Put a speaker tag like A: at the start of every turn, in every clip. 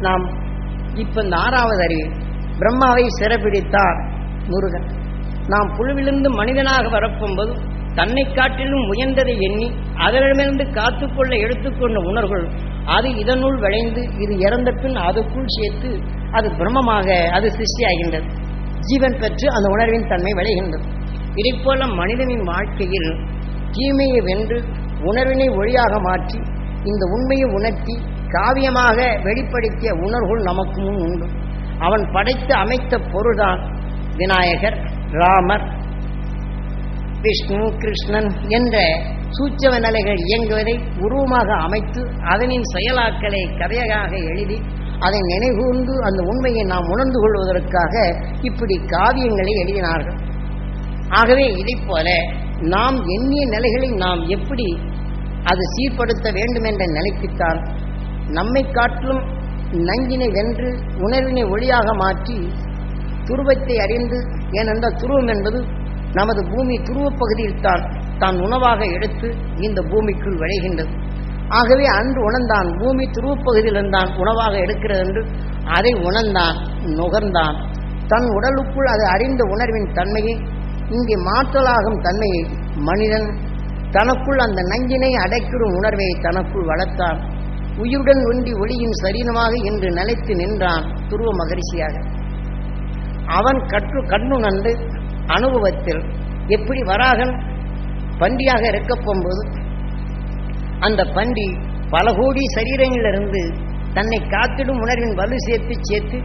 A: நாம் இப்ப இந்த ஆறாவது அறிவு. பிரம்மாவை சிறப்பிடித்தார் முருகன். நாம் புழுவிலிருந்து மனிதனாக வரப்போம்போது தன்னை காட்டிலும் உயர்ந்ததை எண்ணி அதனிடமிருந்து காத்துக்கொள்ள எடுத்துக்கொண்ட உணர்வுகள் அது இதனுள் விளைந்து இது இறந்த பின் அதுக்குள் சேர்த்து அது பிரம்மமாக அது சிருஷ்டியாகின்றது. ஜீவன் பெற்று அந்த உணர்வின் தன்மை விளைகின்றது. இதைப்போல மனிதனின் வாழ்க்கையில் தீமையை வென்று உணர்வினை ஒளியாக மாற்றி இந்த உண்மையை உணர்த்தி காவியமாக வெளிப்படுத்திய உணர்வுகள் நமக்கு முன் உண்டு. அவன் படைத்து அமைத்த பொருள்தான் விநாயகர் ராமர் விஷ்ணு கிருஷ்ணன் என்ற சூச்சவ நிலைகள் இயங்குவதை உருவமாக அமைத்து அதனின் செயலாக்களை கதையாக எழுதி அதை நினைகூர்ந்து அந்த உண்மையை நாம் உணர்ந்து கொள்வதற்காக இப்படி காவியங்களை எழுதினார்கள். ஆகவே இதை போல நாம் எண்ணிய நிலைகளை நாம் எப்படி அது சீர்படுத்த வேண்டும் என்ற நிலைக்குத்தான் நம்மை காட்டிலும் நஞ்சினை வென்று உணர்வினை ஒளியாக மாற்றி துருவத்தை அறிந்து ஏனென்றால் துருவம் என்பது நமது பூமி துருவப் பகுதியில் தான் தான் உணவாக எடுத்து இந்த பூமிக்குள் விளைகின்றது. ஆகவே அன்று உணர்ந்தான் பூமி துருவப் பகுதியிலிருந்தான் உணவாக எடுக்கிறது என்று அதை உணர்ந்தான் நுகர்ந்தான். தன் உடலுக்குள் அது அறிந்த உணர்வின் தன்மையை இங்கே மாற்றலாகும் தன்மையை மனிதன் தனக்குள் அந்த நஞ்சினை அடைக்கிடும் உணர்வை தனக்குள் வளர்த்தான். உயிருடன் ஒன்றி ஒளியின் சரீரமாக இன்று நிலைத்து நின்றான் துருவ மகரிஷியாக. அவன் கற்று கண்ணுணர்ந்து அனுபவத்தில் எப்படி வராகன் பண்டியாக இருக்கப் போகும்போது அந்த பண்டி பல கோடி சரீரங்களிலிருந்து தன்னை காத்திடும் உணர்வின் வலு சேர்த்து சேர்த்து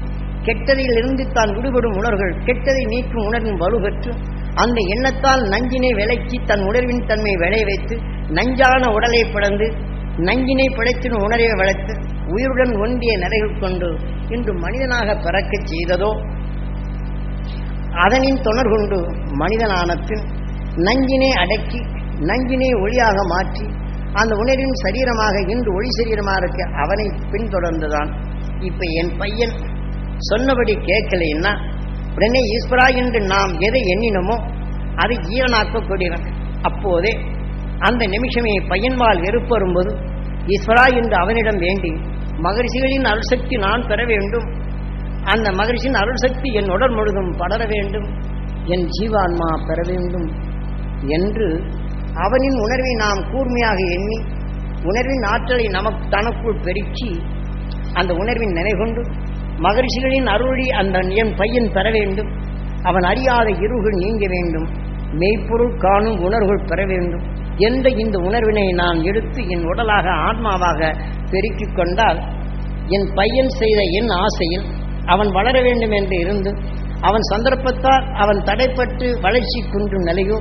A: கெட்டதிலிருந்து தான் விடுபடும் உணர்வுகள் கெட்டதை நீக்கும் உணர்வின் வலு பெற்று அந்த எண்ணத்தால் நஞ்சினை விளக்கி தன் உணர்வின் தன்மை விளை வைத்து நஞ்சான உடலை பிளந்து நஞ்சினை பிழைத்திடும் உணர்வை வளர்த்து உயிருடன் ஒன்றிய நிலைகள் கொண்டு இன்று மனிதனாக பிறக்கச் செய்ததோ அதனின் தொடர் கொண்டு மனிதனானத்தில் நஞ்சினை அடக்கி நஞ்சினை ஒளியாக மாற்றி அந்த உணர்வின் சரீரமாக இன்று ஒளி சரீரமாக இருக்க அவனை பின்தொடர்ந்துதான். இப்ப என் பையன் சொன்னபடி கேட்கலைன்னா உடனே ஈஸ்வரா என்று நாம் எதை எண்ணினமோ அதை ஜீவனாக்கக்கூடியவன். அப்போதே அந்த நிமிஷமே பையன்பால் வெறுப்பு வரும்போது ஈஸ்வரா என்று அவனிடம் வேண்டி மகரிஷிகளின் அருள்சக்தி நான் பெற வேண்டும். அந்த மகரிஷின் அருள் சக்தி என் உடல் முழுதும் படர வேண்டும். என் ஜீவான்மா பெற வேண்டும். என்று அவனின் உணர்வை நாம் கூர்மையாக எண்ணி உணர்வின் ஆற்றலை நமக்கு தனக்குள் பெருக்கி அந்த உணர்வின் நினைகொண்டு மகரிஷிகளின் அருளி அந்த என் பையன் பெற வேண்டும். அவன் அறியாத இருள்கள் நீங்க வேண்டும். மெய்ப்பொருள் காணும் உணர்வுகள் பெற வேண்டும். என்ற இந்த உணர்வினை நான் எடுத்து என் உடலாக ஆத்மாவாக பெருக்கிக் கொண்டால் என் பையன் செய்த என் ஆசையில் அவன் வளர வேண்டும் என்று இருந்து அவன் சந்தர்ப்பத்தால் அவன் தடைப்பட்டு வளர்ச்சி குன்றும் நிலையோ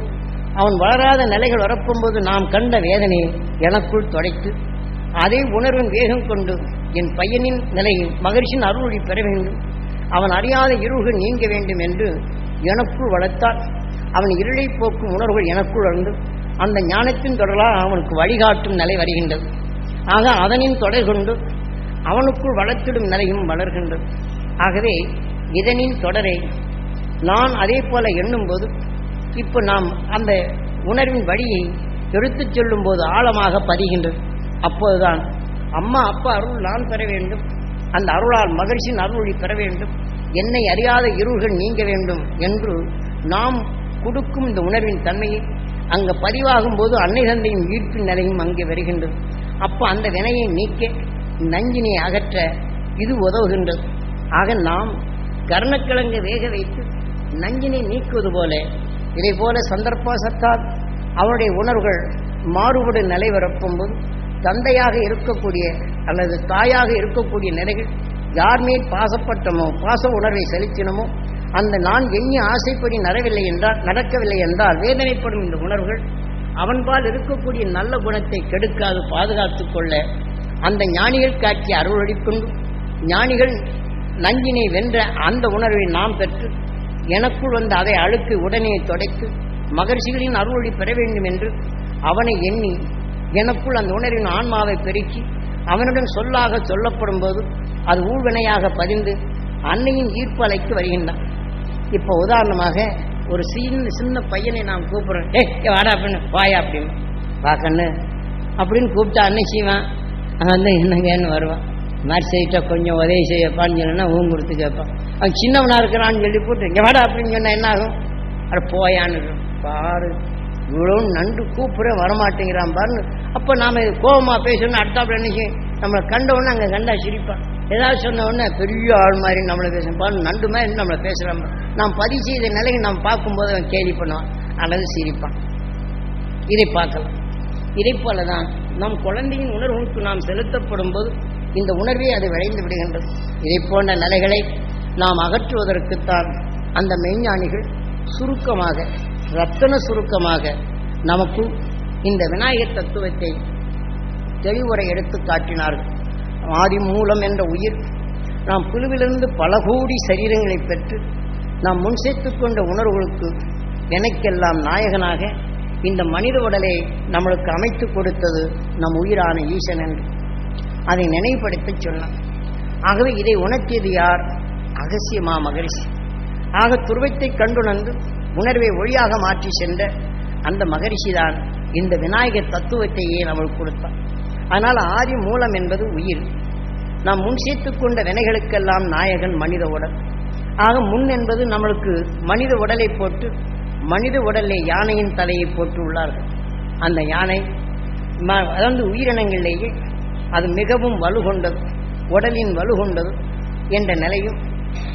A: அவன் வளராத நிலைகள் வரப்பும்போது நாம் கண்ட வேதனையை எனக்குள் தொடைத்து அதே உணர்வின் வேகம் கொண்டு என் பையனின் நிலையில் மகிழ்ச்சியின் அருளொளி பெற வேண்டும் அவன் அறியாத இருள்கள் நீங்க வேண்டும் என்று எனக்குள் வளர்த்தால் அவன் இருளை போக்கும் உணர்வுகள் எனக்குள் வளர்ந்து அந்த ஞானத்தின் தொடரால் அவனுக்கு வழிகாட்டும் நிலை வருகின்றது. ஆக அதனின் தொடர் கொண்டு அவனுக்குள் வளர்த்திடும் நிலையும் வளர்கின்றது. ஆகவே இதனின் தொடரை நான் அதே போல எண்ணும்போது இப்போ நாம் அந்த உணர்வின் வழியை எடுத்துச் சொல்லும் போது ஆழமாக பதிகின்றது. அப்போதுதான் அம்மா அப்பா அருள் நான் பெற வேண்டும். அந்த அருளால் மகிழ்ச்சியின் அருளி பெற வேண்டும். என்னை அறியாத இருள்கள் நீங்க வேண்டும் என்று நாம் கொடுக்கும் இந்த உணர்வின் தன்மையை அங்க பதிவாகும் போது அன்னை தந்தையின் ஈர்ப்பு நிலையும் அங்கே வருகின்றது. அப்போ அந்த வினையை நீக்க நஞ்சினை அகற்ற இது உதவுகின்றது. ஆக நாம் கர்ணக்கிழங்கு வேக வைத்து நஞ்சினை நீக்குவது போல இதை போல சந்தர்ப்பாசத்தால் அவருடைய உணர்வுகள் மாறுபடு நிலை வரப்பும்போது தந்தையாக இருக்கக்கூடிய அல்லது தாயாக இருக்கக்கூடிய நிலைகள் யார் மேல் பாசப்பட்டமோ பாச உணர்வை செலுத்தினமோ அந்த நான் எண்ணி ஆசைப்படி நடவில்லை என்றால் நடக்கவில்லை என்றால் வேதனைப்படும் இந்த உணர்வுகள். அவன்பால் இருக்கக்கூடிய நல்ல குணத்தை கெடுக்காது பாதுகாத்து கொள்ள அந்த ஞானிகள் காட்டிய அருளடிக்கொண்டு ஞானிகள் நஞ்சினை வென்ற அந்த உணர்வை நாம் பெற்று எனக்குள் வந்த அதை அழுக்கு உடனே தொடைத்து மகர்ஷிகளின் அருளொளி பெற வேண்டும் என்று அவனை எண்ணி எனக்குள் அந்த உணர்வின் ஆன்மாவை பெருக்கி அவனுடன் சொல்லாக சொல்லப்படும் போது அது ஊழ்வினையாக பதிந்து அன்னையின் ஈர்ப்பலைக்கு வருகின்றான். இப்போ உதாரணமாக ஒரு சின்ன சின்ன பையனை நாம் கூப்பிட்றேன். ஏ வாடா அப்படின்னு வாயா அப்படின்னு. வா அப்படின்னு கூப்பிட்டா அன்னை செய்வான். அவன் வந்து என்னங்கன்னு வருவான். மாதிரி செய்யிட்டா கொஞ்சம் உதவி செய்யப்பான்னு சொன்னா ஊன் கொடுத்து கேட்பான். அவன் சின்னவனா இருக்கிறான்னு சொல்லி போட்டு இங்க வாடா அப்படின்னு சொன்னா என்ன ஆகும்? அட போயான்னு பாரு இவ்வளோ நண்டு கூப்பிட வரமாட்டேங்கிறான் பாருன்னு. அப்போ நாம இது கோபமா பேசணும் அடுத்தாப்புல என்ன செய்யும்? நம்மளை கண்ட உடனே அங்கே கண்டா சிரிப்பான். ஏதாவது சொன்ன உடனே பெரிய ஆள் மாதிரி நம்மளை பேசும் நண்டு மாதிரி நம்மளை பேசுகிறான் நாம் பதிவு செய்த நிலையை நாம் பார்க்கும்போது அவன் கேள்வி பண்ணுவான் அல்லது சிரிப்பான். இதை பார்க்கலாம். இதை போலதான் நம் குழந்தையின் உணர்வுக்கு நாம் செலுத்தப்படும் போது இந்த உணர்வே அது விளைந்து விடுகின்றது. இதை போன்ற நிலைகளை நாம் அகற்றுவதற்குத்தான் அந்த மெய்ஞானிகள் சுருக்கமாக ரத்தன சுருக்கமாக நமக்கு இந்த விநாயகர் தத்துவத்தை தெளிவுரை எடுத்து காட்டினார்கள். ஆதி மூலம் என்ற உயிர். நாம் புழுவிலிருந்து பல கோடி சரீரங்களை பெற்று நாம் முன் சேர்த்து கொண்ட உணர்வுகளுக்கு எனக்கெல்லாம் நாயகனாக இந்த மனித உடலை நம்மளுக்கு அமைத்து கொடுத்தது நம் உயிரான ஈசன் என்று. அதை நினைவுபடுத்த சொன்னான் ஆகவே இதை உணர்த்தியது யார்? அகசியமா மகரிஷி. ஆக துருவத்தை கண்டுணர்ந்து உணர்வை ஒளியாக மாற்றி சென்ற அந்த மகரிஷி தான் இந்த விநாயகர் தத்துவத்தையே நம்மளுக்கு கொடுத்தார் அதனால் ஆதி மூலம் என்பது உயிர். நாம் முன் சேர்த்து கொண்ட வினைகளுக்கெல்லாம் நாயகன் மனித உடல். ஆக முன் என்பது நம்மளுக்கு மனித உடலை போட்டு மனித உடலை யானையின் தலையை போட்டு உள்ளார்கள். அந்த யானை ம- அதாவது உயிரினங்களிலேயே அது மிகவும் வலுகொண்டது உடலின் வலுகொண்டது என்ற நிலையும்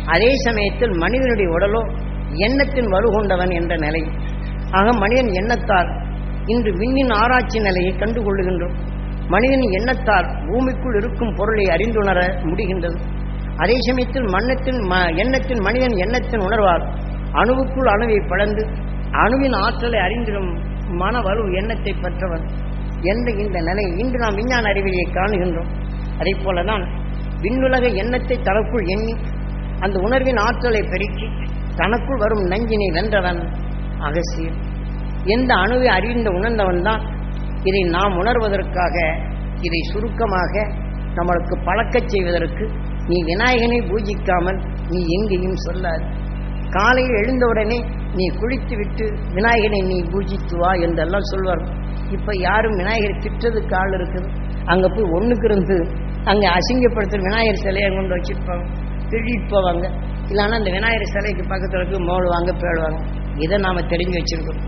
A: அதே சமயத்தில் மனிதனுடைய உடலோ எண்ணத்தின் வலுகொண்டவன் என்ற நிலையும். ஆக மனிதன் எண்ணத்தால் இன்று விண்ணின் ஆராய்ச்சி நிலையை கண்டுகொள்ளுகின்றோம். மனிதன் எண்ணத்தால் பூமிக்குள் இருக்கும் பொருளை அறிந்துணர முடிகின்றது. அதே சமயத்தில் மன்னத்தின் ம எண்ணத்தின் மனிதன் எண்ணத்தின் உணர்வால் அணுவுக்குள் அணுவை பழந்து அணுவின் ஆற்றலை அறிந்திடும் மன வலு எண்ணத்தை பெற்றவர் என்ற இந்த நிலை இன்று நாம் விஞ்ஞான அறிவியை காணுகின்றோம். அதே போலதான் விண்ணுலக எண்ணத்தை தனக்குள் எண்ணி அந்த உணர்வின் ஆற்றலை பெருக்கி தனக்குள் வரும் நஞ்சினை வென்றவன் அகசியம் எந்த அணுவை அறிந்த உணர்ந்தவன் தான் இதை நாம் உணர்வதற்காக இதை சுருக்கமாக நம்மளுக்கு பழக்கச் செய்வதற்கு நீ விநாயகனை பூஜிக்காமல் நீ எங்கேயும் சொல்லாது. காலையில் எழுந்தவுடனே நீ குளித்து விட்டு விநாயகனை நீ பூஜித்து வா என்றெல்லாம் சொல்வார் இப்போ யாரும் விநாயகர் திட்டதுக்கு ஆள் இருக்குது. அங்கே போய் ஒன்றுக்கு இருந்து அங்கே அசிங்கப்படுத்துகிற விநாயகர் சிலையை கொண்டு வச்சிருப்பாங்க. திருடிட்டு போவாங்க இல்லைன்னா அந்த விநாயகர் சிலைக்கு பக்கத்தில் இருக்கு மோடுவாங்க பேடுவாங்க இதை நாம் தெரிஞ்சு வச்சிருக்கோம்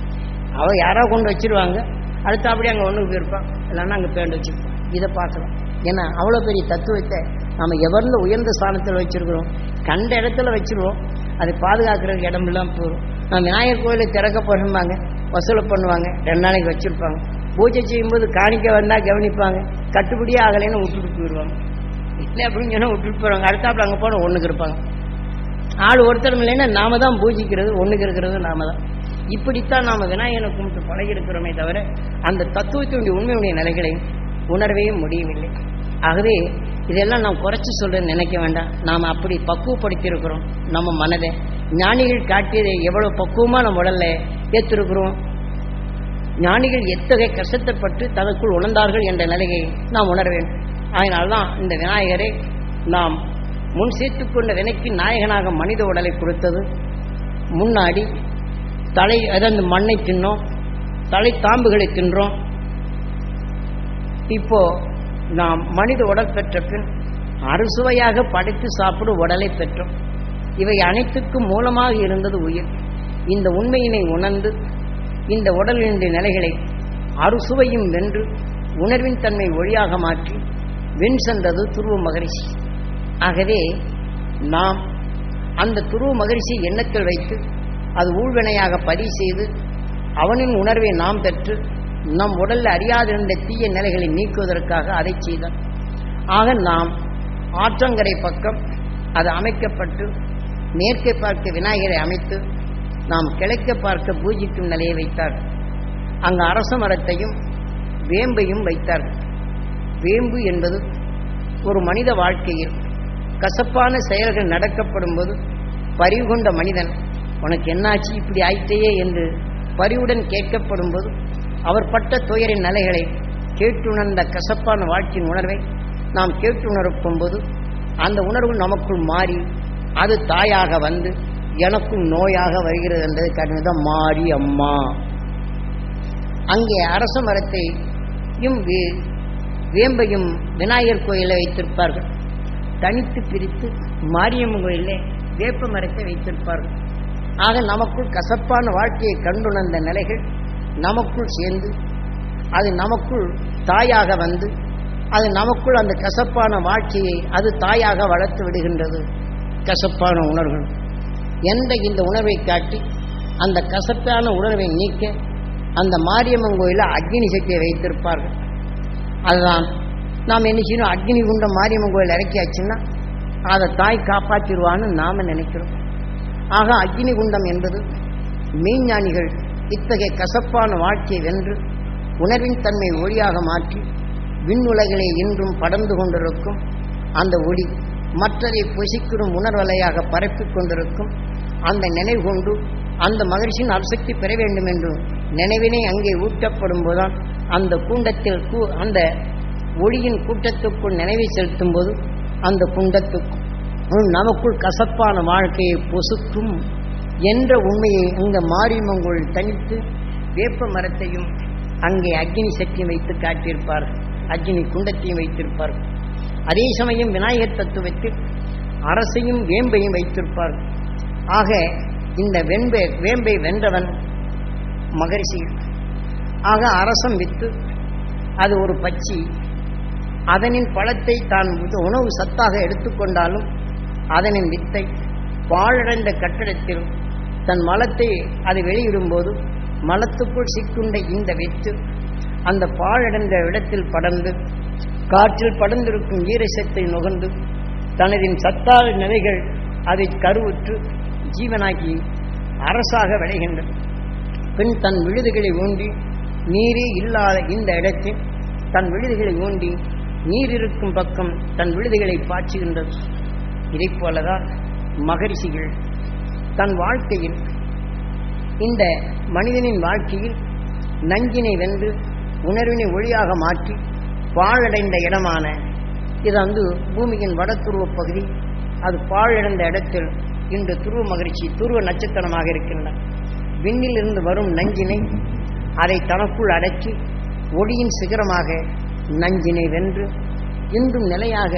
A: அவள் யாரோ கொண்டு வச்சிருவாங்க. அடுத்து அங்கே ஒன்றுக்கு போயிருப்பான் இல்லைன்னா அங்கே பேண்டு வச்சுருப்பான். இதை பார்க்கலாம் ஏன்னா அவ்வளோ பெரிய தத்துவத்தை நம்ம எவர்ந்த உயர்ந்த ஸ்தானத்தில் வச்சுருக்கிறோம் கண்ட இடத்துல வச்சுருவோம் அதை பாதுகாக்கிறதுக்கு இடம் இல்லாமல் போயிடும் நான் விநாயகர் கோயிலை திறக்க போகிறம்பாங்க வசூலை பண்ணுவாங்க ரெண்டு நாளைக்கு வச்சுருப்பாங்க. பூஜை செய்யும்போது காணிக்க வந்தால் கவனிப்பாங்க கட்டுப்படியே ஆகலைன்னு விட்டுட்டு போயிடுவாங்க. இல்லை அப்படின்னு சொன்னால் விட்டுட்டு போயிடுவாங்க. அடுத்தாப்புல அங்கே போனால் ஒன்றுக்கு இருப்பாங்க. ஆள் ஒருத்தரும் இல்லைன்னா நாம தான் பூஜிக்கிறது ஒன்றுக்கு இருக்கிறது நாம தான். இப்படித்தான் நாம் விநாயகனை கும்பிட்டு பழகிருக்கிறோமே தவிர அந்த தத்துவத்தினுடைய உண்மையுடைய நிலைகளை உணரவே முடியவில்லை. ஆகவே இதெல்லாம் நாம் குறைச்சி சொல்றேன்னு நினைக்க வேண்டாம். நாம் அப்படி பக்குவப்படுத்தியிருக்கிறோம் நம்ம மனதை. ஞானிகள் காட்டியதை எவ்வளோ பக்குவமாக நம்ம உடல்ல ஏற்றிருக்கிறோம் ஞானிகள் எத்தகைய கஷ்டத்தைப்பட்டு தனக்குள் உணர்ந்தார்கள் என்ற நிலையை நாம் உணர வேண்டும். அதனால்தான் இந்த விநாயகரை நாம் முன் சேர்த்து கொண்ட வினைக்கு நாயகனாக மனித உடலை கொடுத்தது. முன்னாடி தலை அதாவது மண்ணை தின்னோம் தலை தாம்புகளை தின்றோம். இப்போ நாம் மனித உடல் பெற்ற பின் அறுசுவையாக படைத்து சாப்பிடும் உடலை பெற்றோம். இவை அனைத்துக்கும் மூலமாக இருந்தது உயிர். இந்த உண்மையினை உணர்ந்து இந்த உடலினுடைய நிலைகளை அறுசுவையும் வென்று உணர்வின் தன்மை ஒளியாக மாற்றி வெண் சென்றது துருவ மகரிஷி. ஆகவே நாம் அந்த துருவ மகரிஷி எண்ணத்தில் வைத்து அது ஊழ்வினையாக பதிவு செய்து அவனின் உணர்வை நாம் பெற்று நம் உடலில் அறியாதிருந்த தீய நிலைகளை நீக்குவதற்காக அதை செய்தார். ஆக நாம் ஆற்றங்கரை பக்கம் அது அமைக்கப்பட்டு மேற்கை பார்க்க விநாயகரை அமைத்து நாம் கிழக்க பார்க்க பூஜிக்கும் நிலையை வைத்தார். அங்கு அரச மரத்தையும் வேம்பையும் வைத்தார். வேம்பு என்பது ஒரு மனித வாழ்க்கையில் கசப்பான செயல்கள் நடக்கப்படும் போது பறிவு கொண்ட மனிதன். உனக்கு என்னாச்சு? இப்படி ஆயிட்டேயே என்று பரிவுடன் கேட்கப்படும் போது அவர் பட்ட துயரின் நிலைகளை கேட்டுணர்ந்த கசப்பான வாழ்க்கையின் உணர்வை நாம் கேட்டுணர்க்கும் போது அந்த உணர்வு நமக்குள் மாறி அது தாயாக வந்து எனக்கும் நோயாக வருகிறது என்பதை காட்டினதான் மாறி அம்மா. அங்கே அரச மரத்தையும் வே- வேம்பையும் விநாயகர் கோயிலை வைத்திருப்பார்கள். தனித்து பிரித்து மாரியம்மன் கோயிலே வேப்ப மரத்தை வைத்திருப்பார்கள். ஆக நமக்குள் கசப்பான வாழ்க்கையை கண்டுணர்ந்த நிலைகள் நமக்குள் சேர்ந்து அது நமக்குள் தாயாக வந்து அது நமக்குள் அந்த கசப்பான வாழ்க்கையை அது தாயாக வளர்த்து விடுகின்றது. கசப்பான உணர்வுகள். என்ற இந்த உணர்வை காட்டி அந்த கசப்பான உணர்வை நீக்க அந்த மாரியம்மன் கோயிலில் அக்னி சக்தியை வைத்திருப்பார்கள். அதுதான் நாம் என்ன செய்யணும்? அக்னி குண்டம் மாரியம்மன் கோயில் இறக்கியாச்சுன்னா அதை தாய் காப்பாற்றிடுவான்னு நாம் நினைக்கிறோம். ஆக அக்னி குண்டம் என்பது மெய்ஞானிகள் இத்தகைய கசப்பான வாழ்க்கையை வென்று உணர்வின் தன்மை ஒளியாக மாற்றி விண்ணுலகிலே இன்றும் படர்ந்து கொண்டிருக்கும் அந்த ஒளி மற்றதை பொசிக்கிடும் உணர்வலையாக பரப்பிக் கொண்டிருக்கும். அந்த நினைவு கொண்டு அந்த மகிழ்ச்சியின் அரிசக்தி பெற வேண்டும் என்று நினைவினை அங்கே ஊட்டப்படும் போதுதான் அந்த கூண்டத்தில் கூ- அந்த ஒளியின் கூட்டத்துக்குள் நினைவை செலுத்தும் போது அந்த குண்டத்துக்கும் நமக்குள் கசப்பான வாழ்க்கையை பொசுக்கும் என்ற உண்மையை அங்க மாரியம்மங்குள் தனித்து வேப்ப மரத்தையும் அங்கே அக்னி சக்தியும் வைத்து காட்டியிருப்பார். அக்னி குண்டத்தையும் வைத்திருப்பார். அதே சமயம் விநாயகர் தத்துவத்தில் அரசையும் வேம்பையும் வைத்திருப்பார். ஆக இந்த வெண்பை வேம்பை வென்றவன் மகரிஷி. ஆக அரசம் வித்து அது ஒரு பச்சி அதனின் பழத்தை தான் உணவு சத்தாக எடுத்துக்கொண்டாலும் அதனின் வித்தை பாழடைந்த கட்டடத்தில் தன் மலத்தை அது வெளியிடும்போது மலத்துக்குள் சிக்குண்ட இந்த வித்து அந்த பாழடைந்த இடத்தில் படர்ந்து காற்றில் படர்ந்திருக்கும் ஈரசத்தை நுகர்ந்து தனதின் சத்தான நிலைகள் அதை கருவுற்று ஜீவனாக்கி அரசாக விளைகின்றது பின் தன் விழுதுகளை ஊண்டி நீரே இல்லாத இந்த இடத்தில் தன் விழுதுகளை ஊண்டி நீர் இருக்கும் பக்கம் தன் விழுதுகளை பாய்ச்சுகின்றது. இதை போலதான் மகரிஷிகள் தன் வாழ்க்கையில் இந்த மனிதனின் வாழ்க்கையில் நஞ்சினை வென்று உணர்வினை ஒளியாக மாற்றி பாழடைந்த இடமான இது வந்து பூமியின் வடதுருவ பகுதி அது பாழடைந்த இடத்தில் இன்று துருவ மகிழ்ச்சி துருவ நட்சத்திரமாக இருக்கின்றன. விண்ணில் இருந்து வரும் நஞ்சினை அதை தனக்குள் அடக்கி ஒளியின் சிகரமாக நஞ்சினை வென்று இன்றும் நிலையாக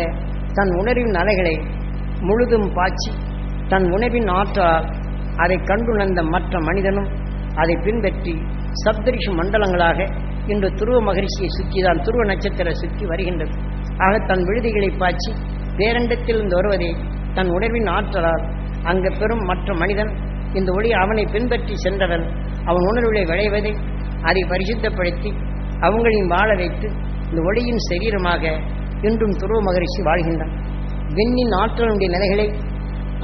A: தன் உணர்வின் அலைகளை முழுதும் பாய்ச்சி தன் உணவின் ஆற்றலால் அதை கண்டுணர்ந்த மற்ற மனிதனும் அதை பின்பற்றி சப்தரிஷ மண்டலங்களாக இன்று துருவ மகிழ்ச்சியை சுற்றிதான் துருவ நட்சத்திர சுற்றி வருகின்றது. ஆக தன் விடுதிகளை பாய்ச்சி பேரண்டத்திலிருந்து வருவதை தன் உணர்வின் ஆற்றலால் அங்கு பெறும் மற்ற மனிதன் இந்த ஒளி அவனை பின்பற்றி சென்றவன் அவன் உணர்வுகளை விளைவதை அதை பரிசுத்தப்படுத்தி அவங்களையும் வாழ வைத்து இந்த ஒளியின் சரீரமாக இன்றும் துருவ மகரிஷி வாழ்கின்றான். விண்ணின் ஆற்றலுடைய நிலைகளை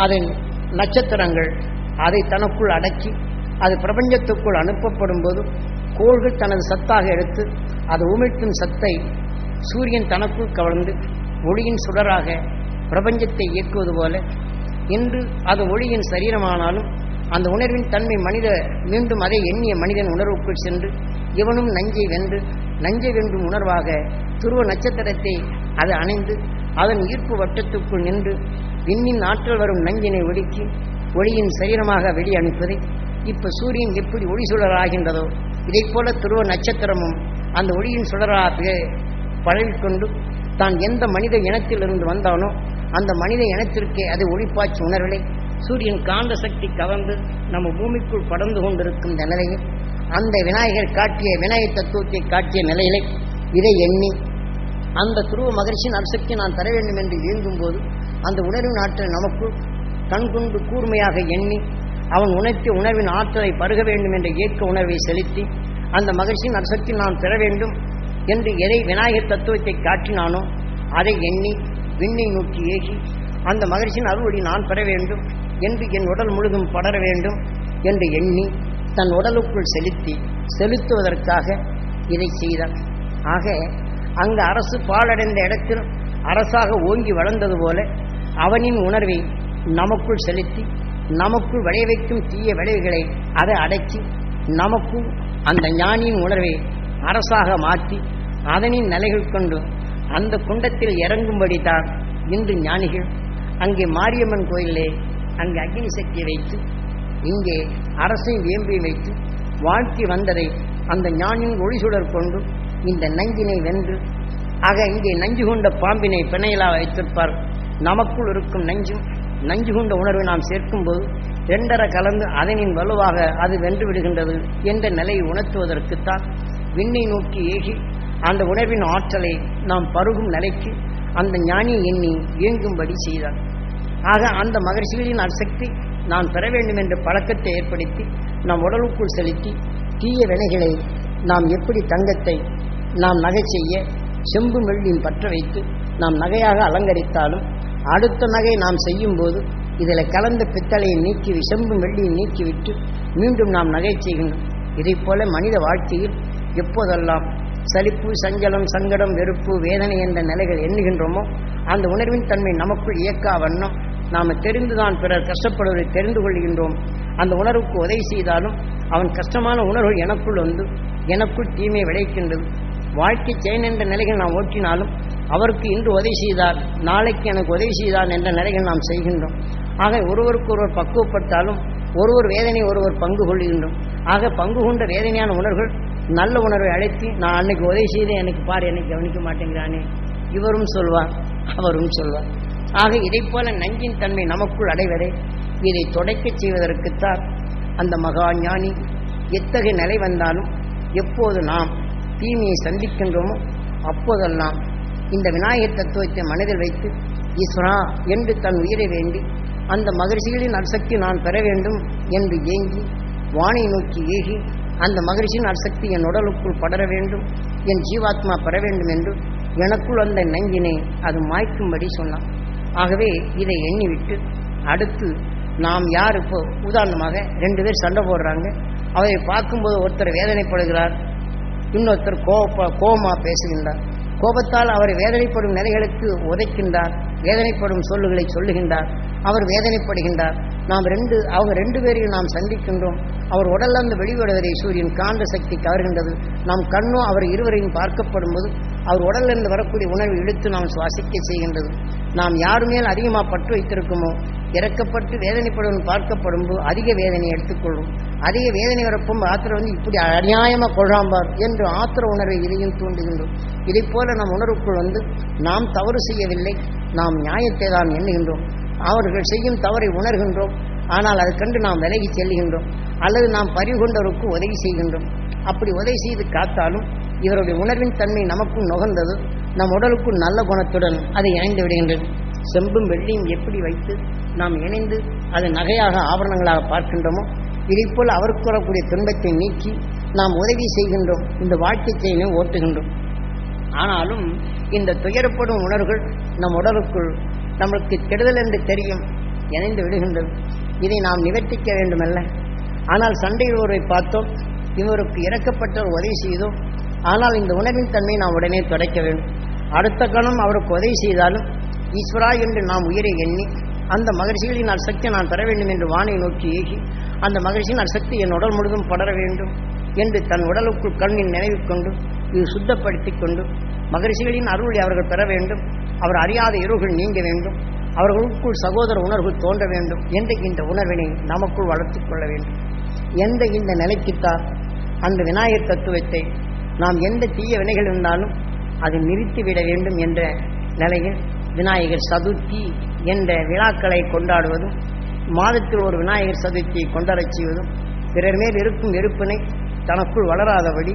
A: அதன் நட்சத்திரங்கள் அதை தனக்குள் அடக்கி அது பிரபஞ்சத்துக்குள் அனுப்பப்படும் போது கோள்கள் தனது சத்தாக எடுத்து அது உமிழ்த்தும் சத்தை சூரியன் தனக்குள் கவர்ந்து ஒளியின் சுடராக பிரபஞ்சத்தை இயக்குவது போல இன்று அது ஒளியின் சரீரமானாலும் அந்த உணர்வின் தன்மை மனித மீண்டும் அதை எண்ணிய மனிதன் உணர்வுக்குள் சென்று இவனும் நஞ்சை வென்று நஞ்சை வென்றும் உணர்வாக துருவ நட்சத்திரத்தை அது அணைந்து அதன் ஈர்ப்பு வட்டத்துக்குள் நின்று விண்ணின் ஆற்றல் வரும் நஞ்சினை ஒடுக்கி ஒளியின் சரீரமாக வெளி அனுப்பதை. இப்ப சூரியன் எப்படி ஒளி சுடராகின்றதோ இதை போல துருவ நட்சத்திரமும் அந்த ஒளியின் சுழலாக பழகிக்கொண்டு தான் எந்த மனித இனத்திலிருந்து வந்தானோ அந்த மனித இனத்திற்கே அது ஒளிப்பாய்ச்சி உணர்விலை. சூரியன் காந்த சக்தி கவர்ந்து நம்ம பூமிக்குள் படர்ந்து கொண்டிருக்கும் இந்த நிலையில் அந்த விநாயகர் காட்டிய விநாயக தத்துவத்தை காட்டிய நிலையிலே இதை எண்ணி அந்த துருவ மகிழ்ச்சியின் அரசுக்கு நான் தர வேண்டும் என்று இயங்கும் போது அந்த உணர்வின் ஆற்றல் நமக்கு கண்கொண்டு கூர்மையாக எண்ணி அவன் உணர்த்திய உணர்வின் ஆற்றலை பருக வேண்டும் என்ற ஏற்க உணர்வை செலுத்தி அந்த மகிழ்ச்சியின் அரிசக்தி நான் பெற வேண்டும் என்று எதை விநாயகர் தத்துவத்தை காட்டினானோ அதை எண்ணி விண்ணை நோக்கி ஏகி அந்த மகிழ்ச்சியின் அறுவடி நான் பெற வேண்டும் என்று என் உடல் முழுதும் படர வேண்டும் என்று எண்ணி தன் உடலுக்குள் செலுத்தி செலுத்துவதற்காக இதை செய்தான் ஆக அங்கு அரசு பாழடைந்த இடத்தில் அரசாக ஓங்கி வளர்ந்தது போல அவனின் உணர்வை நமக்குள் செலுத்தி நமக்குள் விளைய வைக்கும் தீய விளைவுகளை அதை அடைச்சி நமக்கும் அந்த ஞானியின் உணர்வை அரசாக மாற்றி அதனின் நிலைகள் கொண்டு அந்த குண்டத்தில் இறங்கும்படி தான் இன்று ஞானிகள் அங்கே மாரியம்மன் கோயிலே அங்கே அக்னி சக்தியை வைத்து இங்கே அரசையும் வேம்பையும் வைத்து வாழ்த்தி வந்ததை அந்த ஞானியின் ஒளி சுடர் கொண்டு இந்த நஞ்சினை வென்று ஆக இங்கே நஞ்சு கொண்ட பாம்பினை பிணையலா வைத்திருப்பார். நமக்குள் இருக்கும் நஞ்சும் நஞ்சு கொண்ட உணர்வை நாம் சேர்க்கும்போது ரெண்டரை கலந்து அதனின் வலுவாக அது வென்று விடுகின்றது என்ற நிலையை உணர்த்துவதற்குத்தான் விண்ணை நோக்கி ஏகி அந்த உணர்வின் ஆற்றலை நாம் பருகும் நிலைக்கு அந்த ஞானியை எண்ணி இயங்கும்படி செய்தார். ஆக அந்த மகர்ஷிகளின் அசக்தி நான் பெற வேண்டும் என்ற பழக்கத்தை ஏற்படுத்தி நம் உடலுக்குள் செலுத்தி தீய வினைகளை நாம் எப்படி தங்கத்தை நாம் நகை செய்ய செம்பு மெல்லின் பற்ற வைத்து நாம் நகையாக அலங்கரித்தாலும் அடுத்த நகை நாம் செய்யும்போது இதில் கலந்த பித்தளையை நீக்கி செம்பு வெள்ளியை நீக்கிவிட்டு மீண்டும் நாம் நகை செய்கின்றோம். இதைப் போல மனித வாழ்க்கையில் எப்போதெல்லாம் சலிப்பு சஞ்சலம் சங்கடம் வெறுப்பு வேதனை என்ற நிலைகள் எண்ணுகின்றோமோ அந்த உணர்வின் தன்மை நமக்குள் இயக்கா வண்ணம் நாம் தெரிந்துதான் பிறர் கஷ்டப்படுவதை தெரிந்து கொள்கின்றோம். அந்த உணர்வுக்கு உதவி செய்தாலும் அவன் கஷ்டமான உணர்வு எனக்குள் வந்து எனக்குள் தீமை விளைக்கின்றது வாழ்க்கை செயன் என்ற நிலைகள் நாம் ஓட்டினாலும் அவருக்கு இன்று உதவி செய்தார் நாளைக்கு எனக்கு உதவி செய்தார் என்ற நிலைகள் நாம் செய்கின்றோம். ஆக ஒருவருக்கு ஒருவர் பக்குவப்பட்டாலும் ஒருவர் வேதனை ஒருவர் பங்கு கொள்கின்றோம். ஆக பங்கு கொண்ட வேதனையான உணர்வுகள் நல்ல உணர்வை அழைத்து நான் அன்னைக்கு உதவி செய்தேன் எனக்கு பாரு எனக்கு கவனிக்க மாட்டேங்கிறானே. இவரும் சொல்வார் அவரும் சொல்வார். ஆக இதைப் போல நஞ்சின் தன்மை நமக்குள் அடைவதை இதை தொடக்கச் செய்வதற்குத்தான் அந்த மகா ஞானி எத்தகைய நிலை வந்தாலும் எப்போது நாம் தீமையை சந்திக்கின்றோமோ? அப்போதெல்லாம் இந்த விநாயகர் தத்துவத்தை மனதில் வைத்து ஈஸ்வரா என்று தன் உயிரை வேண்டி அந்த மகிழ்ச்சிகளின் அரிசக்தி நான் பெற வேண்டும் என்று ஏங்கி வானை நோக்கி ஏகி அந்த மகிழ்ச்சியின் அரிசக்தி என் உடலுக்குள் படர வேண்டும் என் ஜீவாத்மா பெற வேண்டும் என்று எனக்குள் அந்த நஞ்சினை அது மாய்க்கும்படி சொன்னான். ஆகவே இதை எண்ணிவிட்டு அடுத்து நாம் யார் இப்போ? உதாரணமாக ரெண்டு பேர் சண்டை போடுறாங்க. அவரை பார்க்கும்போது ஒருத்தர் வேதனைப்படுகிறார் இன்னொருத்தர் கோப கோபமாக பேசுகின்றார். கோபத்தால் அவர் வேதனைப்படும் நிலைகளுக்கு உதைக்கின்றார். வேதனைப்படும் சொல்லுகளை சொல்லுகின்றார். அவர் வேதனைப்படுகின்றார். நாம் ரெண்டு அவங்க ரெண்டு பேரையும் நாம் சந்திக்கின்றோம். அவர் உடலிருந்து வெளிவிடுவதை சூரியன் காந்த சக்தி கவர்கின்றது. நாம் கண்ணும் அவர் இருவரையும் பார்க்கப்படும் போது அவர் உடலிருந்து வரக்கூடிய உணர்வு இழுத்து நாம் சுவாசிக்க செய்கின்றது. நாம் யார் மேல் அதிகமாக பற்று வைத்திருக்குமோ இறக்கப்பட்டு வேதனைப்படுவன் பார்க்கப்படும் போது அதிக வேதனை எடுத்துக்கொள்ளும் அதிக வேதனை வரப்பும் ஆத்திரம் வந்து இப்படி அநியாயமாக கொள்ளாம்பார் என்று ஆத்திர உணர்வை இதையும் தூண்டுகின்றோம். இதை போல நம் உணர்வுக்குள் வந்து நாம் தவறு செய்யவில்லை நாம் நியாயத்தை தான் எண்ணுகின்றோம். அவர்கள் செய்யும் தவறை உணர்கின்றோம். ஆனால் அதை கண்டு நாம் விலகி செல்கின்றோம். அல்லது நாம் பறிகொண்டவருக்கு உதவி செய்கின்றோம். அப்படி உதவி செய்து காத்தாலும் இவருடைய உணர்வின் தன்மை நமக்கும் நுகர்ந்தது. நம் உடலுக்கும் நல்ல குணத்துடன் அதை இணைந்து விடுகின்றது. செம்பும் வெள்ளியும் எப்படி வைத்து நாம் இணைந்து அதை நகையாக ஆபரணங்களாக பார்க்கின்றோமோ இதைப்போல் அவருக்கு வரக்கூடிய துன்பத்தை நீக்கி நாம் உதவி செய்கின்றோம். இந்த வாழ்க்கை செயலை ஓட்டுகின்றோம். ஆனாலும் இந்த துயரப்படும் உணர்வுகள் நம் உடலுக்குள் நம்மளுக்கு கெடுதல் என்று தெரியும். இணைந்து விடுகின்றது. இதை நாம் நிவர்த்திக்க வேண்டுமல்ல. ஆனால் சண்டையில் ஒருவரை பார்த்தோம். இவருக்கு இறக்கப்பட்டவர் உதவி செய்தோம். ஆனால் இந்த உணர்வின் தன்மை நாம் உடனே துடைக்க வேண்டும். அடுத்த கணம் அவருக்கு உதவி செய்தாலும் ஈஸ்வரா என்று நாம் உயிரை எண்ணி அந்த மகிழ்ச்சிகளின் அசக்தி நான் பெற வேண்டும் என்று வானை நோக்கி ஏகி அந்த மகிழ்ச்சியின் அசக்தி என் உடல் முழுதும் படர வேண்டும் என்று தன் உடலுக்குள் கண்ணின் நினைவு கொண்டு இது சுத்தப்படுத்திக் கொண்டு மகிழ்ச்சிகளின் அருளை அவர்கள் பெற வேண்டும். அவர் அறியாத இருள்கள் நீங்க வேண்டும். அவர்களுக்குள் சகோதர உணர்வு தோன்ற வேண்டும். என்ற இந்த உணர்வினை நமக்குள் வளர்த்துக் கொள்ள வேண்டும். எந்த இந்த நிலைக்குத்தான் அந்த விநாயகர் தத்துவத்தை நாம் எந்த தீய வினைகள் இருந்தாலும் அதை நிறுத்திவிட வேண்டும் என்ற நிலையில் விநாயகர் சதுர்த்தி என்ற விழாக்களை கொண்டாடுவதும் மாதத்தில் ஒரு விநாயகர் சதுர்த்தியை கொண்டாடச் செய்வதும் பிறர் மேல் இருக்கும் வெறுப்பினை தனக்குள் வளராதபடி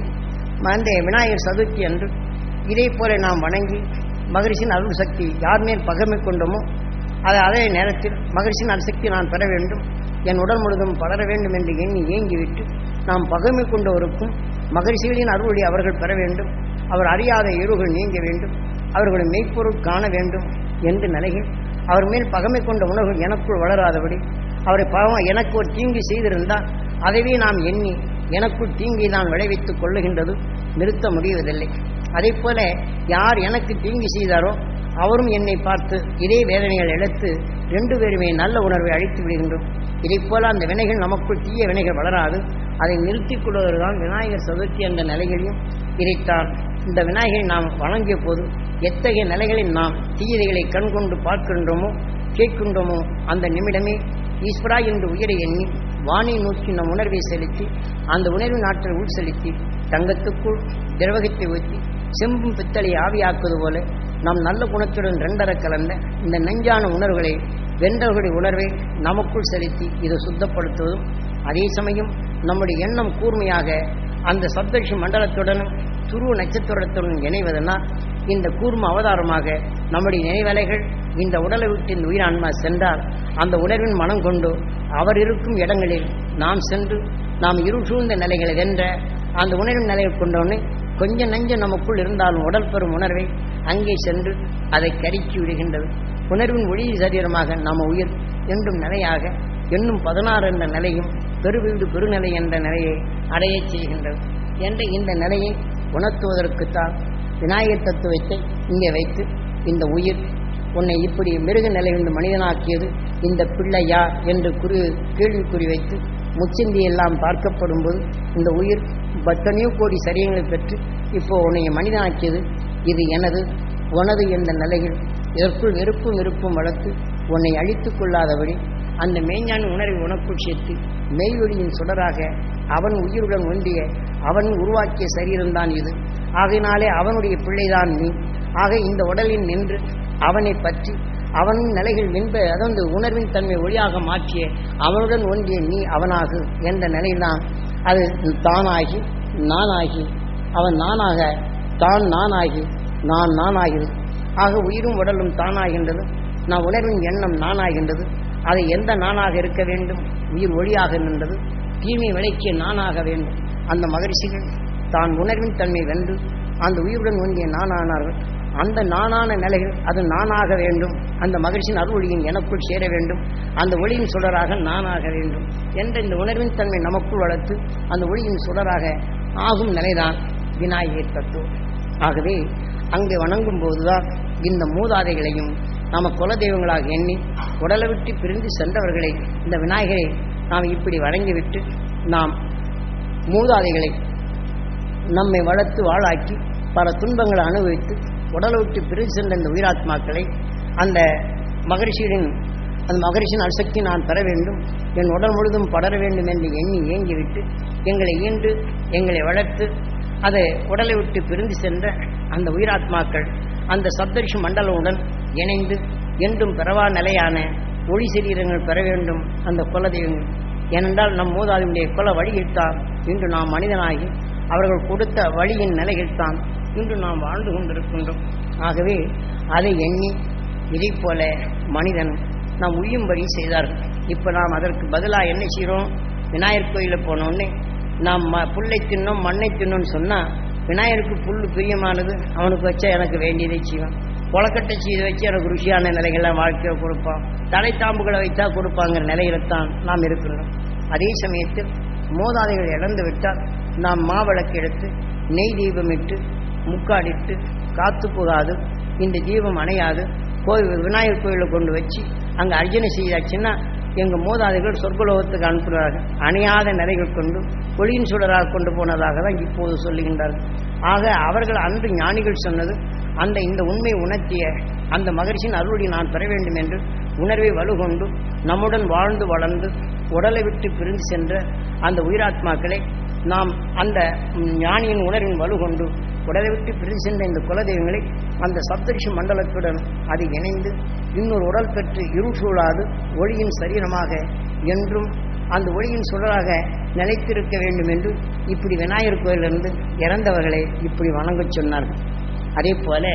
A: அந்த விநாயகர் சதுர்த்தி அன்று இதே போல நாம் வணங்கி மகரிஷின் அருள் சக்தி யார் மேல் பகமை கொண்டோமோ அதை அதே நேரத்தில் மகரிஷின் அருசக்தி நான் பெற வேண்டும். என் உடல் முழுதும் பலர வேண்டும் என்று எண்ணி ஏங்கிவிட்டு நாம் பகமை கொண்டவருக்கும் மகரிஷிகளின் அருள்வழி அவர்கள் பெற வேண்டும். அவர் அறியாத இருள்கள் நீங்க வேண்டும். அவர்களை மெய்ப்பொருள் காண வேண்டும் என்று நிலையில் அவர் மேல் பகமை கொண்ட உணர்வு எனக்குள் வளராதபடி அவரை பாவம் எனக்கு ஒரு தீங்கு செய்திருந்தால் அதைவே நாம் எண்ணி எனக்குள் தீங்கை நான் விளைவித்துக் கொள்ளுகின்றது. நிறுத்த முடிவதில்லை. அதே போல யார் எனக்கு தீங்கு செய்தாரோ அவரும் என்னை பார்த்து இதே வேதனைகள் எடுத்து ரெண்டு பேருமே நல்ல உணர்வை அழித்து விடுகின்றோம். இதை போல அந்த வினைகள் நமக்குள் தீய வினைகள் வளராது. அதை நிறுத்திக் கொள்வதுதான் விநாயகர் சதுர்த்தி என்ற நிலைகளையும் இதைத்தான் இந்த விநாயகரை நாம் வணங்கிய போது எத்தகைய நிலைகளில் நாம் தீயதைகளை கண்கொண்டு பார்க்கின்றோமோ கேட்கின்றோமோ அந்த நிமிடமே ஈஸ்வரா என்று உயிரை எண்ணி வானை நோக்கி நம் உணர்வை செலுத்தி அந்த உணர்வின் ஆற்றல் உள் செலுத்தி தங்கத்துக்குள் திரவகத்தை ஊற்றி செம்பும் பித்தளை ஆவியாக்குவது போல நம் நல்ல குணத்துடன் ரெண்டர கலந்த இந்த நெஞ்சான உணர்வுகளை வென்றவர்களுடைய உணர்வை நமக்குள் செலுத்தி இதை சுத்தப்படுத்துவதும் அதே சமயம் நம்முடைய எண்ணம் கூர்மையாக அந்த சப்தரிஷி மண்டலத்துடனும் துருவ நட்சத்திரத்துடன் இணைவதனால் இந்த கூர்ம அவதாரமாக நம்முடைய நினைவலைகள் இந்த உடலை விட்டு இந்த உயிரான்மா சென்றால் அந்த உணர்வின் மனம் கொண்டு அவர் இருக்கும் இடங்களில் நாம் சென்று நாம் இருள் சூழ்ந்த நிலைகளை வென்ற அந்த உணர்வின் நிலையை கொண்டோன்னு கொஞ்சம் நஞ்சம் நமக்குள் இருந்தாலும் உடல் பெறும் உணர்வை அங்கே சென்று அதை கருக்கி விடுகின்றது. உணர்வின் ஒளி சரீரமாக நம்ம உயிர் என்றும் நிலையாக என்னும் பதினாறு என்ற நிலையும் பெருவீடு பெருநிலை என்ற நிலையை அடையச் செய்கின்றது. என்ற இந்த நிலையை உணர்த்துவதற்குத்தான் விநாயகர் தத்துவத்தை இங்கே வைத்து இந்த உயிர் உன்னை இப்படி மிருக நிலையிலிருந்து மனிதனாக்கியது இந்த பிள்ளையா என்று குறி கேள்விக்குறி வைத்து முச்சிந்தி எல்லாம் பார்க்கப்படும் போது இந்த உயிர் பத்தனையோ கோடி சரியங்களை பெற்று இப்போ உன்னை மனிதனாக்கியது. இது எனது உனது என்ற நிலையில் இதற்குள் வெறுப்பும் வெறுப்பும் வளர்த்து உன்னை அழித்து கொள்ளாதபடி அந்த மெய்ஞான உணர்வை உனக்குள் சேர்த்து மெய்வெளியின் சுடராக அவன் உயிருடன் ஒன்றிய அவன் உருவாக்கிய சரீரம்தான் இது. ஆகையினாலே அவனுடைய பிள்ளைதான் நீ. ஆக இந்த உடலில் நின்று அவனை பற்றி அவன் நிலைகள் மின்ப அதாவது உணர்வின் தன்மை ஒளியாக மாற்றிய அவனுடன் ஒன்றிய நீ அவனாகு என்ற நிலையில்தான் அது தானாகி நானாகி அவன் நானாக தான் நானாகி நான் நானாகிறது. ஆக உயிரும் உடலும் தானாகின்றது நான் உணர்வின் எண்ணம் நானாகின்றது அதை எந்த நானாக இருக்க வேண்டும் உயிர் ஒளியாக நின்றது தீமை விளைக்கிய நானாக வேண்டும். அந்த மகரிஷிகள் தான் உணர்வின் தன்மை வென்று அந்த உயிருடன் ஒன்றிய நானானார்கள். அந்த நானான நிலைகள் அது நானாக வேண்டும். அந்த மகிழ்ச்சியின் அருள் ஒளியின் எனக்குள் சேர வேண்டும். அந்த ஒளியின் சுடராக நானாக வேண்டும் என்ற இந்த உணர்வின் தன்மை நமக்குள் வளர்த்து அந்த ஒளியின் சுடராக ஆகும் நிலைதான் விநாயகர் தத்துவம். ஆகவே அங்கே வணங்கும் போதுதான் இந்த மூதாதைகளையும் நாம குலதெய்வங்களாக எண்ணி உடலை விட்டு பிரிந்து சென்றவர்களை இந்த விநாயகரை நாம் இப்படி வணங்கிவிட்டு நாம் மூதாதைகளை நம்மை வளர்த்து வாழாக்கி பல துன்பங்களை அனுபவித்து உடலை விட்டு பிரிந்து சென்ற இந்த உயிராத்மாக்களை அந்த மகரிஷியின் அந்த மகரிஷியின் அசக்தி நான் பெற வேண்டும். என் உடல் முழுதும் படர வேண்டும் என்று எண்ணி ஏங்கிவிட்டு எங்களை ஈண்டு எங்களை வளர்த்து அதை உடலை விட்டு பிரிந்து சென்ற அந்த உயிராத்மாக்கள் அந்த சப்தரிஷி மண்டலமுடன் இணைந்து என்றும் பிறவா நிலையான ஒளி சரீரங்கள் பெற வேண்டும் அந்த குலதெய்வங்கள் ஏனென்றால் நம் மூதாதியுடைய குல வழியில்தான் இன்று நாம் மனிதனாகி அவர்கள் கொடுத்த வழியின் நிலையில்தான் இன்று நாம் வாழ்ந்து கொண்டிருக்கின்றோம். ஆகவே அதை எண்ணி இதை போல மனிதன் நாம் உய்யும்படி செய்தார்கள். இப்போ நாம் அதற்கு பதிலாக என்ன செய்கிறோம் விநாயகர் கோயிலில் போனோடனே நாம் ம புல்லை தின்னோம் மண்ணை தின்னோம்னு சொன்னால் விநாயகருக்கு புல் பிரியமானது அவனுக்கு வச்சா எனக்கு வேண்டியதை செய்வான். கொலக்கட்டை செய்து வச்சு எனக்கு ருசியான நிலைகள்லாம் வாழ்க்கையை கொடுப்பான். தலைத்தாம்புகளை வைத்தா கொடுப்பாங்கிற நிலையில தான் நாம் இருக்கிறோம். அதே சமயத்தில் மோதாதைகள் இழந்து விட்டால் நாம் மாவிளக்கு எடுத்து நெய் தீபமிட்டு முக்காடிட்டு காத்து போகாது. இந்த தீபம் அணையாது. கோயில் விநாயகர் கோயிலை கொண்டு வச்சு அங்கே அர்ஜனை செய்தாச்சுன்னா எங்கள் மூதாதைகள் சொர்க்கலோகத்துக்கு அனுப்புகிறார்கள். அணையாத நிலைகள் கொண்டு ஒளியின் சுடராக கொண்டு போனதாக தான் இப்போது சொல்லுகின்றார்கள். ஆக அவர்கள் அன்று ஞானிகள் சொன்னது அந்த இந்த உண்மை உணர்த்திய அந்த மகிழ்ச்சியின் அருளை நான் பெற வேண்டும் என்று உணர்வை வலுகொண்டு நம்முடன் வாழ்ந்து வளர்ந்து உடலை விட்டு பிரிந்து சென்ற அந்த உயிராத்மாக்களை நாம் அந்த ஞானியின் உணர்வின் வலுகொண்டு உடலை விட்டு பிரிந்து சென்ற இந்த குலதெய்வங்களை அந்த சப்தரிஷி மண்டலத்துடன் அது இணைந்து இன்னொரு உடல் பெற்று இருள் சூழாது ஒளியின் சரீரமாக என்றும் அந்த ஒளியின் சுடராக நிலைத்திருக்க வேண்டும் என்று இப்படி விநாயகர் கோயிலிருந்து இறந்தவர்களை இப்படி வணங்கச் சொன்னார்கள். அதே போல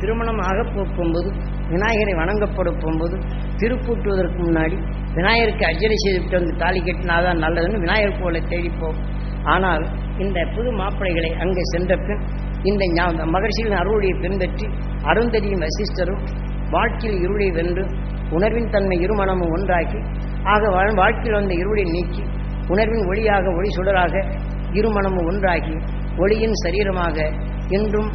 A: திருமணம் ஆக போகும்போது விநாயகரை வணங்கப்பட போகும்போது திருப்பூட்டுவதற்கு முன்னாடி விநாயகருக்கு அர்ச்சனை செய்துவிட்டு வந்து தாலி கட்டினாதான் நல்லதுன்னு விநாயகர் கோயிலை தேடிப்போம் ஆனால் இந்த புது மாப்பிள்ளைகளை அங்கே சென்ற பின் இந்த மகர்ஷியின் மகர்ஷிகளின் அருளையை பின்பற்றி அருந்ததியும் வசிஷ்டரும் வாழ்க்கையில் இருளை வென்று உணர்வின் தன்மை இருமணமும் ஒன்றாக்கி ஆக வாழ்க்கையில் வந்த இருளை நீக்கி உணர்வின் ஒளியாக ஒளி சுடராக இருமணமும் ஒன்றாகி ஒளியின் சரீரமாக இன்றும்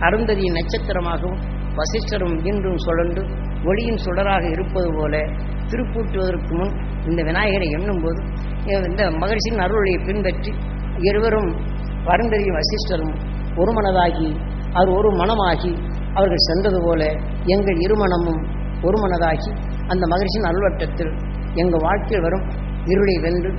A: அருந்ததியின் நட்சத்திரமாகவும் வசிஷ்டரும் இன்றும் சுழன்று ஒளியின் சுடராக இருப்பது போல திருப்பூட்டுவதற்கு முன் இந்த விநாயகரை எண்ணும்போது இந்த மகிழ்ச்சியின் அருளை பின்பற்றி இருவரும் அருந்ததியும் வசிஷ்டரும் ஒரு மனதாகி அவர் ஒரு மனமாகி அவர்கள் சென்றது போல எங்கள் இருமனமும் ஒரு மனதாகி அந்த மகிழ்ச்சியின் அருள்வட்டத்தில் எங்கள் வாழ்க்கையில் வரும் இருளை வென்று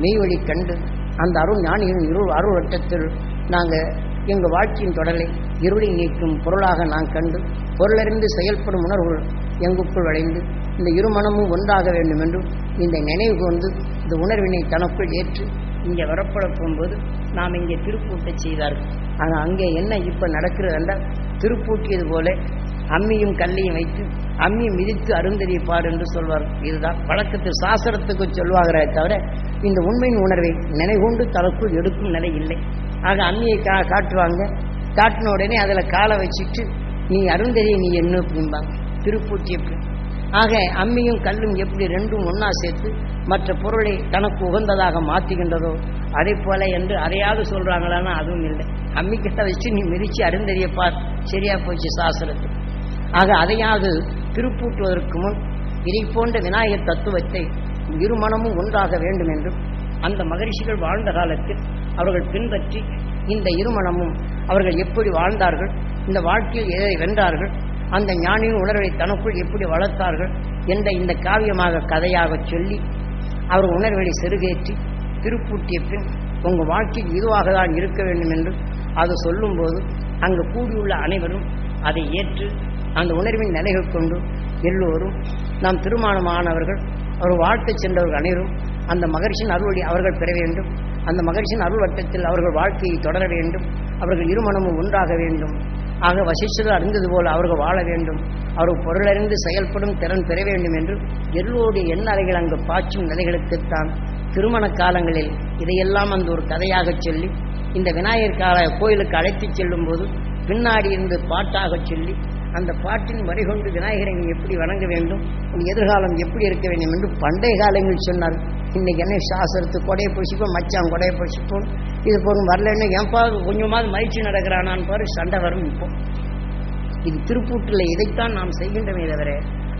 A: மெய்வழி கண்டு அந்த அருள் ஞானிகளின் இருள் அருள் வட்டத்தில் நாங்கள் எங்கள் வாழ்க்கையின் தொடரை இருளை நீக்கும் பொருளாக நான் கண்டு பொருளறிந்து செயல்படும் உணர்வுகள் எங்குக்குள் அடைந்து இந்த இருமனமும் ஒன்றாக வேண்டும் என்றும் இந்த நினைவு கொண்டு இந்த உணர்வினை தனக்குள் ஏற்று இங்கே வரப்பட போது நாம் இங்கே திருப்பூட்டை செய்தார்கள். ஆனால் அங்கே என்ன இப்போ நடக்கிறது என்றால் திருப்பூட்டியது போல அம்மியும் கல்லையும் வைத்து அம்மி மிதித்து அருந்தறிப்பார் என்று சொல்வார். இதுதான் வழக்கத்து சாஸ்திரத்துக்கு சொல்வாகிறே தவிர இந்த உண்மையின் உணர்வை நினைகொண்டு தனக்குள் எடுக்கும் நிலை இல்லை. ஆக அம்மியை கா காட்டுவாங்க. காட்டின உடனே அதில் காலை வச்சுட்டு நீ அருந்ததியை நீ என்ன அப்படிம்பாங்க திருப்பூட்டி எப்படி? ஆக அம்மியும் கல்லும் எப்படி ரெண்டும் ஒன்றா சேர்த்து மற்ற பொருளை தனக்கு உகந்ததாக மாற்றுகின்றதோ அதே போல என்று அதையாவது சொல்கிறாங்களான்னா அதுவும் இல்லை. அம்மிக்கிட்ட வச்சு நீ மிதித்து அருந்தறிய பார். சரியா போச்சு சாஸ்திரத்து ஆக அதையாவது திருப்பூட்டுவதற்கு முன் இதை போன்ற விநாயகர் தத்துவத்தை இருமணமும் ஒன்றாக வேண்டும் என்றும் அந்த மகரிஷிகள் வாழ்ந்த காலத்தில் அவர்கள் பின்பற்றி இந்த இருமணமும் அவர்கள் எப்படி வாழ்ந்தார்கள்? இந்த வாழ்க்கையில் எதை வென்றார்கள்? அந்த ஞானியின் உணர்வை தனக்குள் எப்படி வளர்த்தார்கள்? என்ற இந்த காவியமாக கதையாக சொல்லி அவர் உணர்வுகளை செருகேற்றி திருப்பூட்டிய பின் உங்கள் வாழ்க்கையில் இதுவாக தான் இருக்க வேண்டும் என்று அது சொல்லும்போது அங்கு கூடியுள்ள அனைவரும் அதை ஏற்று அந்த உணர்வின் நிலைகள் கொண்டு எல்லோரும் நாம் திருமணமானவர்கள் அவர் வாழ்த்து சென்றவர்கள் அனைவரும் அந்த மகர்ஷியின் அருள்வழி அவர்கள் பெற வேண்டும். அந்த மகிழ்ச்சியின் அருள் வட்டத்தில் அவர்கள் வாழ்க்கையை தொடர வேண்டும். அவர்கள் இருமணமும் ஒன்றாக வேண்டும். ஆக வசிஷ்டர் அறிந்தது போல அவர்கள் வாழ வேண்டும். அவர் பொருளறிந்து செயல்படும் திறன் பெற வேண்டும் என்று எல்லோருடைய எண்ணறைகள் அங்கு பாய்ச்சும் நிலைகளுக்குத்தான் திருமண காலங்களில் இதையெல்லாம் அந்த ஒரு கதையாகச் சொல்லி இந்த விநாயகர் கால கோயிலுக்கு அழைத்துச் செல்லும் போது பின்னாடி இருந்து பாட்டாகச் சொல்லி அந்த பாட்டின் வரிகொண்டு விநாயகரை நீ எப்படி வணங்க வேண்டும்? உன் எதிர்காலம் எப்படி இருக்க வேண்டும் என்று பண்டைய காலங்களில் சொன்னார். இன்னைக்கு என்ன சாஸ்திரத்து கொடையை பிடிச்சிப்போம் மச்சான் கொடையை பிடிச்சிப்போம். இது போகும் வரலன்னு ஏன்பா கொஞ்சமாவது மகிழ்ச்சி நடக்கிறானான்னு பாரு சண்டை வரும் இப்போ. இது திருப்பூட்டில் இதைத்தான் நாம் செய்கின்றமே தவிர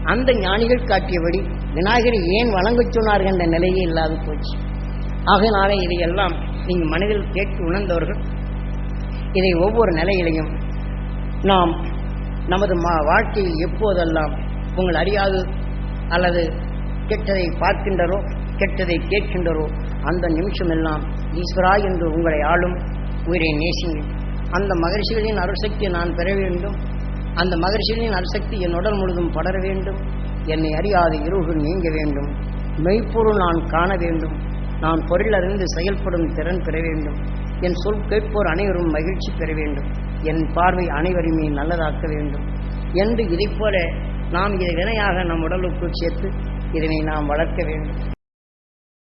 A: அந்த ஞானிகள் காட்டியபடி விநாயகரை ஏன் வணங்கச் சொன்னார்கள் என்ற நிலையே இல்லாது போச்சு. ஆகையினாலே இதையெல்லாம் நீங்கள் மனதில் கேட்டு உணர்ந்தவர்கள் இதை ஒவ்வொரு நிலையிலையும் நாம் நமது மா வாழ்க்கையில் எப்போதெல்லாம் உங்கள் அறியாது அல்லது கெட்டதை பார்க்கின்றரோ கெட்டதை கேட்கின்றரோ அந்த நிமிஷமெல்லாம் ஈஸ்வரா என்று உங்களை ஆளும் உயிரை நேசிங்கள் அந்த மகர்ஷிகளின் அருசக்தியை நான் பெற வேண்டும். அந்த மகர்ஷிகளின் அருசக்தி என் உடல் முழுதும் படர வேண்டும். என்னை அறியாத இருள்கள் நீங்க வேண்டும். மெய்ப்பொருள் நான் காண வேண்டும். நான் பொருளறிந்து செயல்படும் திறன் பெற வேண்டும். என் சொல் கேட்போர் அனைவரும் மகிழ்ச்சி பெற வேண்டும். என் பார்வை அனைவருமே நல்லதாக்க வேண்டும். என்று இதைப்போல நாம் இதை வினையாக நம் உடலுக்குள் சேர்த்து இதனை நாம் வளர்க்க வேண்டும்.